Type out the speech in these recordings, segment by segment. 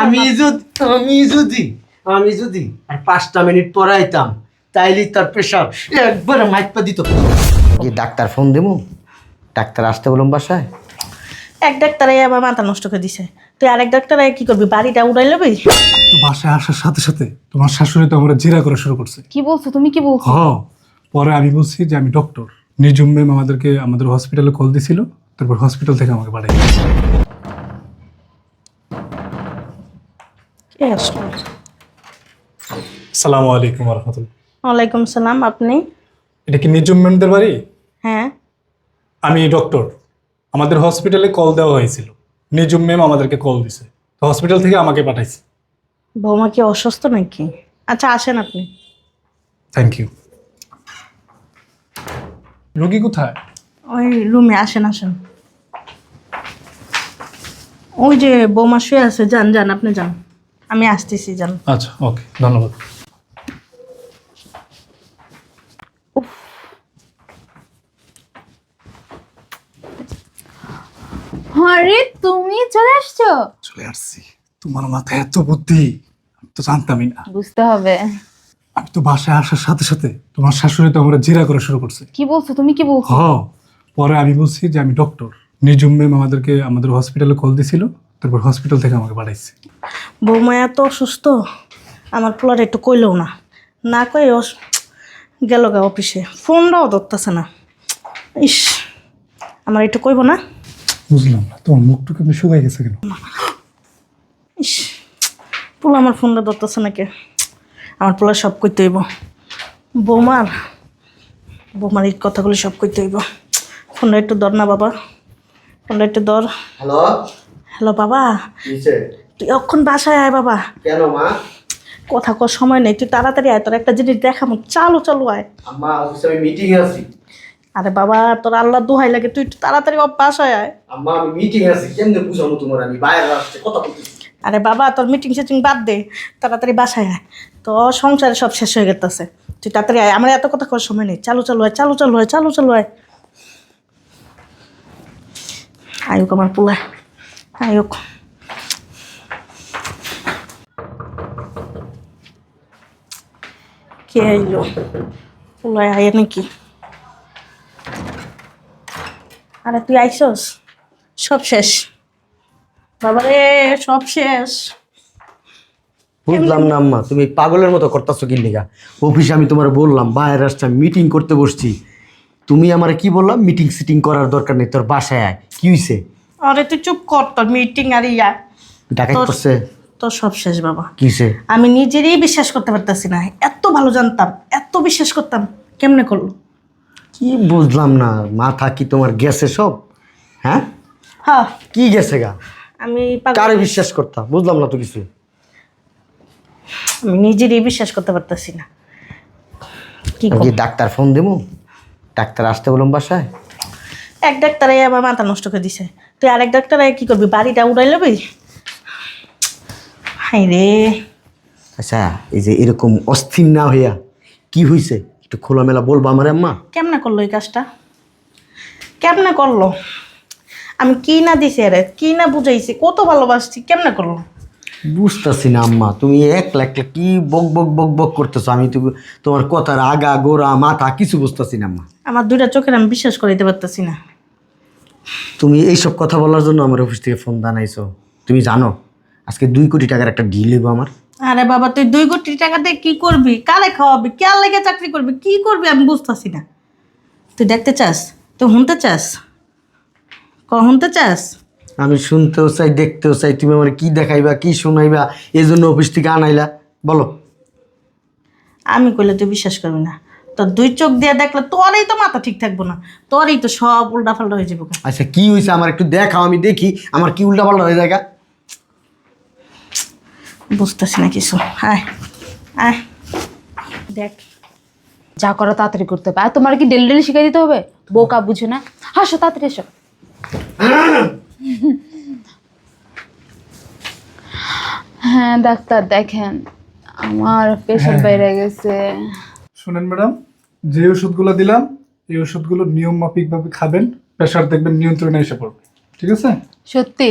আমি যদি আমি যদি আমি যদি আর পাঁচটা মিনিট পড়াইতাম তাইলে তার প্রেশার একবারে মাইপা দিত। কি ডাক্তার ফোন দেবো ডাক্তার আসতে বললাম বাসায়? এক ডাক্তারে আমার মাথা নষ্ট করে দিছে। তুই আরেক ডাক্তারে কি করবি? বাড়িটা উড়াই লবি? তো বাসায় আসার সাথে সাথে তোমার শাশুড়ি তো আমরা জেরা করা শুরু করছে। কি বলছো? তুমি কি বলছো? হ পরে আমি বলছি যে আমি ডক্টর নিজুম ম্যাম আমাদেরকে আমাদের হসপিটালে কল দিছিল তারপর হসপিটাল থেকে আমাকে পাঠাই কে আলাইকুম রহমতুল্লাহ ওয়ালাইকুম সালাম আপনি? এটা কি নিজুম ম্যামদের বাড়ি? হ্যাঁ। আমি ডক্টর। আমাদের হসপিটালে কল দেওয়া হয়েছিল। নিজুম ম্যাম আমাদেরকে কল দিছে। তো হসপিটাল থেকে আমাকে পাঠাইছে। বৌমা কি অসুস্থ নাকি? আচ্ছা আসেন আপনি। থ্যাংক ইউ রোগী কোথায়? ওই রুমে আসেন আসেন। ওই যে বৌমা শুয়ে আছে যান যান আপনি যান। আমি আসতেছি যান আচ্ছা ওকে ধন্যবাদ। আরে তুমি চলে আসছো? চলে আসছি। তোমার মাথায় এত বুদ্ধি আমি তো জানতামই না। বুঝতে হবে। আমি তো বাসায় আসার সাথে সাথে তোমার শাশুড়ি তো আমরা জেরা করা শুরু করছে। কি বলছো? তুমি কি বলছো? হ পরে আমি বলছি যে আমি ডক্টর নিজুম ম্যাম আমাদেরকে আমাদের হসপিটালে কল দিছিল তারপর হসপিটাল থেকে আমাকে পাঠাইছে। বৌমা এত অসুস্থ? আমার পোলার একটু কইলেও না। না কই ও গেল গা অফিসে। ফোনটাও ধরতেছে না। ইস আমার একটু কইব না? বুঝলাম না তোমার মুখটুকু আপনি শুকাই গেছে কেন? ইস পোলা আমার ফোনটা ধরতেছে না কে আমার পোলা সব করতে হইব। বৌমার বৌমার এই কথাগুলি সব করতে হইব। ফোনটা একটু ধর না বাবা। ফোনটা একটু ধর। হ্যালো? হ্যালো বাবা। তুই অক্ষণ বাসায় আয় বাবা। কেন মা? কথা কর সময় নেই তুই তাড়াতাড়ি আয় তোর একটা জিনিস দেখাবো চালু চালু আয়। আম্মা অফিসে আমি মিটিং এ আছি। আরে বাবা তোর আল্লাহ দোহাই লাগে তুই একটু তাড়াতাড়ি বাবা বাসায় আয়। আম্মা আমি মিটিং এ আছি কেমনে বুঝাবো তোমার আমি? বাইরে আসছে কথা বলতেছি আরে বাবা তোর মিটিং সিটিং বাদ দে তাড়াতাড়ি বাসায় আয়। তো সংসারে সব শেষ হয়ে গেতেছে। তুই তাড়াতাড়ি আয় আমার এত কথা করার সময় নেই চালু চালু আয় চালু চালু আয় চালু চালু আয়। আয়ুক আমার পোলা আয়ুক কে আইলো? পোলায় আয় নাকি? আরে তুই আইসস? সব শেষ। বাবারে সব শেষ। বুঝলাম না আম্মা তুমি পাগলের মতো করতেছো কি লিগা? অফিসে আমি তোমার বললাম বাইরে আসছে মিটিং করতে বসছি। তুমি আমার কি বললাম মিটিং সিটিং করার দরকার নেই তোর বাসায় আয়। কি হইছে? আরে তুই চুপ কর তোর মিটিং আর ইয়া। ডাকাত করছে। সব শেষ বাবা। কি হইছে আমি নিজেরই বিশ্বাস করতে পারতাছি না। এত ভালো জানতাম এত বিশ্বাস করতাম কেমনে করল কি বুঝলাম না মাথা কি তোমার গেছে সব? হ্যাঁ? হ্যাঁ। কি গেছে গা? আমি পাগল- কারে বিশ্বাস করতাম? বুঝলাম না তো কিছু। আমি নিজেরই বিশ্বাস করতে পারতাছি না। কি আমি কি করব? ডাক্তার ফোন দেবো ডাক্তার আসতে বললাম বাসায়? এক ডাক্তারে আমার মাথা নষ্ট করে দিছে। তুই আরেক ডাক্তারে কি করবি? বাড়িটা উড়াই লবি? হাই রে আচ্ছা এই যে এরকম অস্থির না হইয়া কি হইছে? একটু খোলামেলা বলব আমার আম্মা। কেমনে করল এই কাজটা? কেমনে করল? আমি কি না দিছি আরে কি না বুঝাইছি কত ভালোবাসছি কেমনে করল? বুঝতেছি না আম্মা তুমি একলা একলা কি বক বক বক বক করতেছো? আমি তো তোমার কথার আগা গোড়া মাথা কিছু বুঝতেছি না আম্মা। আমার দুইটা চোখের আমি বিশ্বাস করে দিতে পারতেছি না। তুমি এইসব কথা বলার জন্য আমার অফিস থেকে ফোন দানাইছো তুমি জানো? আজকে দুই কোটি টাকার একটা ডিল হইব আমার। আরে বাবা তুই দুই কোটি টাকা দিয়ে কি করবি? কালে খাওয়াবি? কে লেগে চাকরি করবি? কি করবি আমি বুঝতেছি না। তুই দেখতে চাস? তুই শুনতে চাস? ক শুনতে চাস? আমি শুনতেও চাই দেখতেও চাই তুমি আমার কি দেখাইবা কি শোনাইবা এই জন্য অফিস থেকে আনাইলা। বলো। আমি কইলে তুই বিশ্বাস করবি না। তোর দুই চোখ দিয়ে দেখলে তোরই তো মাথা ঠিক থাকব না। তোরই তো সব উল্টা ফাল্টা হয়ে যাব। আচ্ছা কি হয়েছে আমার একটু দেখাও আমি দেখি। আমার কি উল্টা পাল্টা হয়ে যায়? বুঝতেছি না কিছু। আয় আয়। দেখ যা করো তাড়াতাড়ি করতে হবে। আর তোমার কি ডেলি ডেলি শিখাই দিতে হবে? বোকা বুঝো না। হাসো তাড়াতাড়ি এসো হ্যাঁ ডাক্তার দেখেন আমার প্রেশার বেড়ে গেছে। শুনেন ম্যাডাম যে ওষুধগুলো দিলাম এই ওষুধগুলো নিয়ম মাফিকভাবে খাবেন। প্রেশার দেখবেন নিয়ন্ত্রণে এসে পড়বে। ঠিক আছে? সত্যি?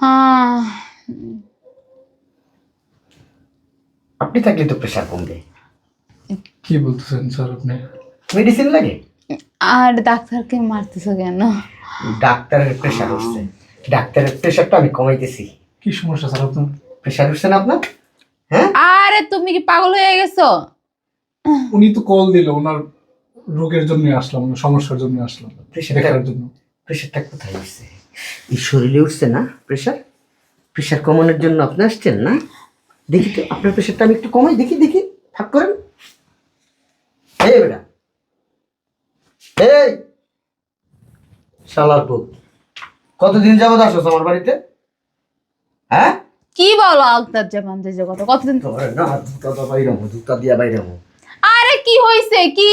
হ্যাঁ আপনি থাকলে তো প্রেশার কমবে। কি বলতেছেন স্যার আপনি? মেডিসিন লাগে? আর ডাক্তারকে মারতেছো কেন? ডাক্তারের প্রেশার উঠছে ডাক্তারের প্রেশারটা আমি কমাইতেছি। কি সমস্যা স্যার আপনার? প্রেশার উঠছে না আপনার? হ্যাঁ? আরে তুমি কি পাগল হয়ে গেছো? উনি তো কল দিল ওনার রোগের জন্য আসলাম সমস্যার জন্য আসলাম দেখার জন্য। প্রেশারটা কোথায় উঠছে এই শরীরে উঠছে না প্রেশার প্রেশার কমানোর জন্য আপনি আসছেন না? দেখি তো আপনার প্রেশারটা আমি একটু কমাই দেখি দেখি থাক করেন। এই বেটা এই শালার পুত কতদিন যাবত আসো আমার বাড়িতে? হ্যাঁ? কি বলো আক্তার জামান যে কথা কতদিন? তোমার না জুতা তো বাইরামো জুতা দিয়া বাইরামো আরে কি হয়েছে কি?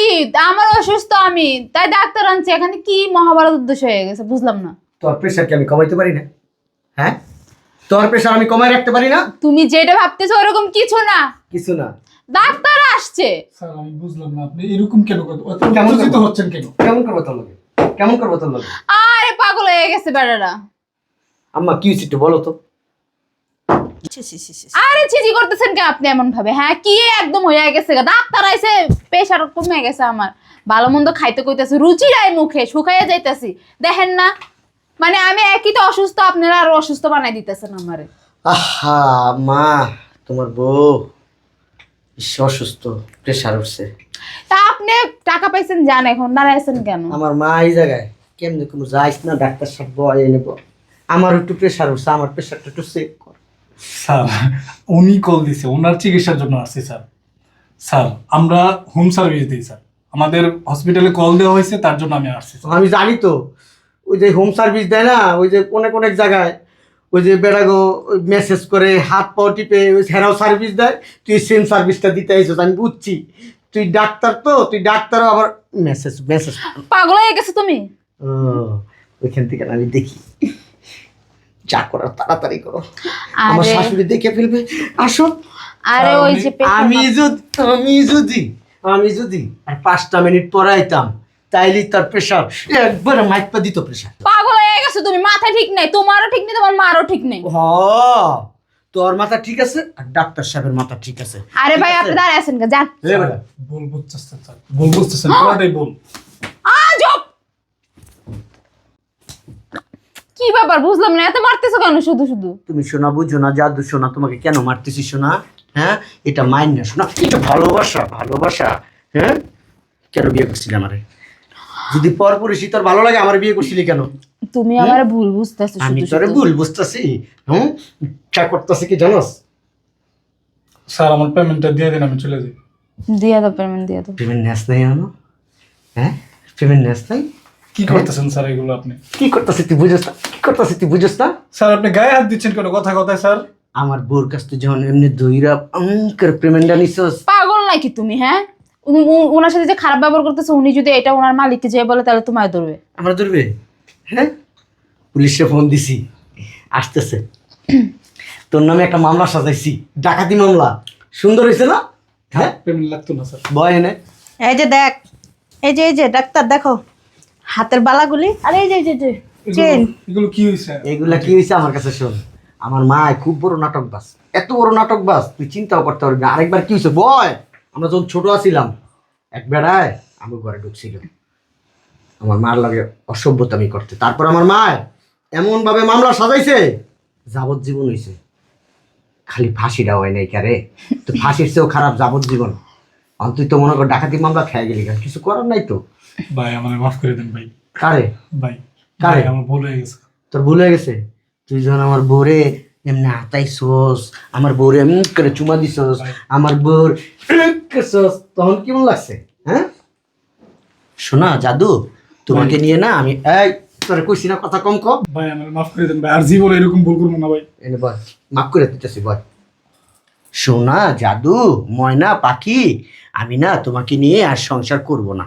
আমার অসুস্থ আমি তাই ডাক্তার আনছি এখানে কি মহাভারত উদ্দেশ্য হয়ে গেছে বুঝলাম না। তোর প্রেশার কি আমি কমাইতে পারি না? হ্যাঁ? তোর প্রেশার আমি কমাই রাখতে পারি না? তুমি যেটা ভাবতেছো ওরকম কিছু না। কিছু না। ডাক্তার আসছে। স্যার আমি বুঝলাম না আপনি এরকম কেন করতে কেমন করব? হচ্ছেন কেন? কেমন করব তোর লোকে কেমন করব তোর লোকে আরে পাগল হয়ে গেছে বেড়ারা। আম্মা কি হয়েছে একটু বলো তো। আরে ছিজি করতেছেন কে আপনি এমন ভাবে হ্যাঁ কি একদম হয়ে গেছে গা? ডাক্তার আইছে প্রেশার কমে গেছে আমার। ভালো মন্দ খাইতে কইতাছি রুচি নাই মুখে শুকাইয়া যাইতাছি। দেখেন না মানে আমি একই তো অসুস্থ আপনারা আরও অসুস্থ বানাই দিতেছেন আমারে। আহা মা তোমার বউ ইস, অসুস্থ প্রেশার উঠছে। তা আপনি টাকা পাইছেন জান এখন দাঁড়াইছেন কেন? আমার মা এই জায়গায় কেমনে কোনো যাইস না ডাক্তার সাহেব বয় নেব। আমার একটু প্রেশার উঠছে আমার প্রেশারটা একটু চেক কর। স্যার উনি কল দিছে ওনার চিকিৎসার জন্য আসছি স্যার। স্যার আমরা হোম সার্ভিস দিই স্যার। আমাদের হসপিটালে কল দেওয়া হয়েছে তার জন্য আমি আসছি স্যার। আমি জানি তো ওই যে হোম সার্ভিস দেয় না ওই যে অনেক অনেক জায়গায় ওই যে বেড়াগো মেসেজ করে হাত পাও টিপে ওই হেরাও সার্ভিস দেয় তুই সেম সার্ভিসটা দিতে আইসো আমি বুঝছি। তুই ডাক্তার তো তুই ডাক্তারও আবার মেসেজ মেসেজ পাগল হয়ে গেছো তুমি? ও ওইখান থেকে আমি দেখি। যা করার তাড়াতাড়ি করো। আমার শাশুড়ি দেখে ফেলবে। আসো। আরে ওই যে আমি যদি আমি যদি আমি যদি আর পাঁচটা মিনিট পরে আইতাম তাইলে তার প্রেশার একবারে মাইপা দিত প্রেশার পাগল হয়ে গেছো তুমি মাথা ঠিক নেই তোমারও ঠিক নেই তোমার মারও ঠিক নেই। হ তোর মাথা ঠিক আছে আর ডাক্তার সাহেবের মাথা ঠিক আছে। আরে ভাই আপনি দাঁড়ায় আছেন কে যান। এ বেটা, ভুল বুঝতেছেন স্যার ভুল বুঝতেছেন পুরোটাই ভুল। আজব! কি ব্যাপার বুঝলাম না এত মারতেছো কেন শুধু শুধু? তুমি শোনা বুঝো না জাদু শোনা তোমাকে কেন মারতেছি শোনা? হ্যাঁ? এটা মাইন না শোনা এটা ভালোবাসা ভালোবাসা হ্যাঁ? কেন বিয়ে করছিলি আমারে? যদি পর পুরুষই তোর ভালো লাগে আমার বিয়ে করছিলি কেন? তুমি আমার ভুল বুঝতেছো আমি শুধু। তোরে ভুল বুঝতেছি। হুম? চা করতেছি কি জানোস? স্যার আমার পেমেন্টটা দিয়ে দিন আমি চলে যাই। দিয়া দাও পেমেন্ট দিয়া দাও। পেমেন্ট নেস নাই আনো হ্যাঁ? পেমেন্ট নেস নাই? কি করতেছেন স্যার এগুলো আপনি? কি করতেছি তুই বুঝস না? কি করতেছি তুই বুঝস না? স্যার আপনি গায়ে হাত দিচ্ছেন কেন? কথা কথায় স্যার। আমার বোর কাছ থেকে যখন এমনি দইরা অঙ্কের পেমেন্টটা নিছস। পাগল নাকি তুমি হ্যাঁ? ওনার সাথে যে খারাপ ব্যবহার করতেছে উনি যদি এটা ওনার মালিককে যে বলে তাহলে তোমায় ধরবে। আমরা ধরবে? হ্যাঁ? পুলিশে ফোন দিছি। আসতেছে। তোর নামে একটা মামলা সাজাইছি। ডাকাতি মামলা। সুন্দর হয়েছে না? হ্যাঁ? লাগতো না স্যার। বয় এনে এই যে দেখ এই যে এই যে ডাক্তার দেখো হাতের বালাগুলি আর এই যে এই যে, চেন এগুলো- এগুলো কি হয়েছে? এইগুলা কি হয়েছে আমার কাছে শোন। আমার মা খুব বড় নাটক বাস এত বড় নাটক বাস তুই চিন্তাও করতে পারবি না। আরেকবার কি হয়েছে? বয় আমরা যখন ছোট আছিলাম এক বেড়ায় আমি ঘরে ঢুকছিল। আমার মার লাগে অসভ্যতামি করতে। তারপর আমার মা এমন ভাবে মামলা সাজাইছে যাবজ্জীবন হয়েছে খালি ফাঁসিটা হয় নাই কারে? তো ফাঁসির চেয়েও খারাপ যাবজ্জীবন। অন তুই তো মনে কর ডাকাতি মামলা খেয়ে গেলি। কিছু করার নাই তো। ভাই আমার মাফ করে দেন ভাই। কারে? ভাই কারে? আমার ভুল হয়ে গেছে। তোর ভুল হয়ে গেছে? তুই যখন আমার বউরে এমনি আতাই হাতাইছস আমার বউরে এমনি করে চুমা দিছস আমার বউর করছস তখন কেমন লাগছে হ্যাঁ শোনা জাদু তোমাকে নিয়ে না আমি এই তোরে কইছি না কথা কম কম ভাই আমার মাফ করে দেন ভাই আর জীবনে এরকম ভুল করব না ভাই এনে বল মাফ করে দিতেছি বল সোনা জাদু ময়না পাখি আমি না তোমাকে নিয়ে আর সংসার করব না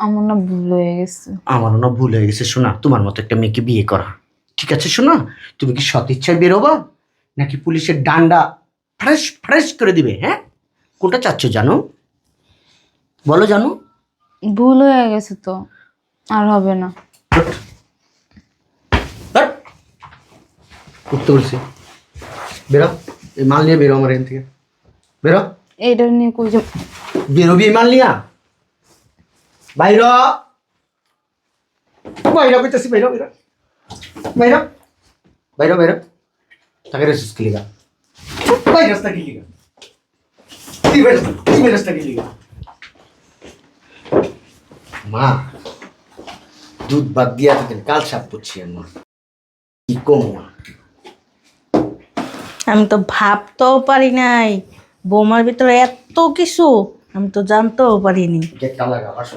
আমার না ভুল হয়ে গেছে আমার না ভুল হয়ে গেছে শোনা তোমার মতো একটা মেয়েকে বিয়ে করা ঠিক আছে শোনো তুমি কি সৎ ইচ্ছায় বেরোবা? নাকি পুলিশের ডান্ডা ফ্রেশ ফ্রেশ করে দিবে হ্যাঁ? কোনটা চাচ্ছ জানো? বলো জানো। ভুল হয়ে গেছে তো আর হবে না। করতে বলছি। বেরো এই মাল নিয়ে বেরো আমার এখান থেকে। বেরো। এইটা নিয়ে কই বেরোবি মারলি না বাইর। বাইর কইতেছি বাইর বাইর। বাইর বাইর বাইর তাকে রেসিস কি লিগা বাইর রাস্তা কি লিগা কি বাইর কি বাইর রাস্তা কি লিগা মা দুধ বাদ দিয়া তো কাল সাপ করছি মা। কি কম মা? আমি তো ভাবতেও পারি নাই বৌমার ভিতরে এত কিছু আমি তো জানতেও পারিনি। গেটটা লাগা আসো।